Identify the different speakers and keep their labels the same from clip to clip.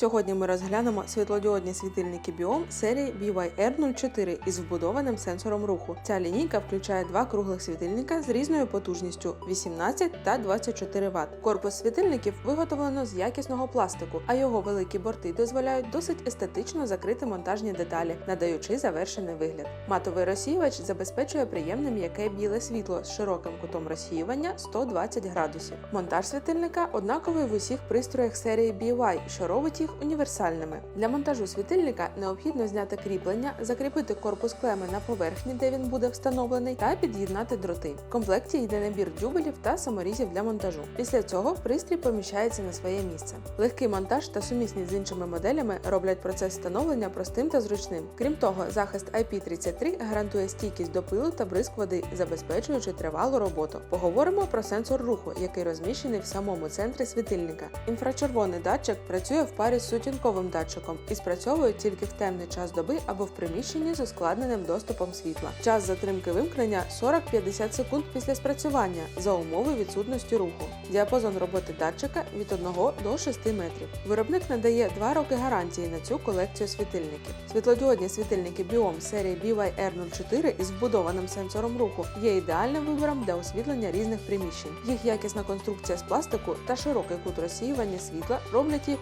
Speaker 1: Сьогодні ми розглянемо світлодіодні світильники Біом серії BYR04 із вбудованим сенсором руху. Ця лінійка включає два круглих світильника з різною потужністю 18 та 24 Вт. Корпус світильників виготовлено з якісного пластику, а його великі борти дозволяють досить естетично закрити монтажні деталі, надаючи завершений вигляд. Матовий розсіювач забезпечує приємне м'яке біле світло з широким кутом розсіювання 120 градусів. Монтаж світильника однаковий в усіх пристроях серії BY, що робить їх універсальними. Для монтажу світильника необхідно зняти кріплення, закріпити корпус клеми на поверхні, де він буде встановлений, та під'єднати дроти. В комплекті йде набір дюбелів та саморізів для монтажу. Після цього пристрій поміщається на своє місце. Легкий монтаж та сумісність з іншими моделями роблять процес встановлення простим та зручним. Крім того, захист IP33 гарантує стійкість до пилу та бризк води, забезпечуючи тривалу роботу. Поговоримо про сенсор руху, який розміщений в самому центрі світильника. Інфрачервоний датчик працює в парі з сутінковим датчиком і спрацьовує тільки в темний час доби або в приміщенні з ускладненим доступом світла. Час затримки вимкнення 40-50 секунд після спрацювання за умови відсутності руху. Діапазон роботи датчика від 1 до 6 метрів. Виробник надає 2 роки гарантії на цю колекцію світильників. Світлодіодні світильники Biom серії BYR04 із вбудованим сенсором руху є ідеальним вибором для освітлення різних приміщень. Їх якісна конструкція з пластику та широкий кут розсіювання світла роблять їх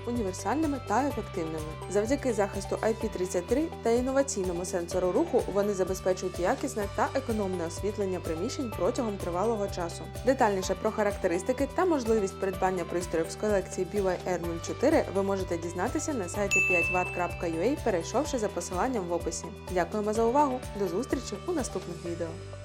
Speaker 1: універсальними та ефективними. Завдяки захисту IP33 та інноваційному сенсору руху вони забезпечують якісне та економне освітлення приміщень протягом тривалого часу. Детальніше про характеристики та можливість придбання пристроїв з колекції BYR04 ви можете дізнатися на сайті 5watt.ua, перейшовши за посиланням в описі. Дякуємо за увагу! До зустрічі у наступних відео.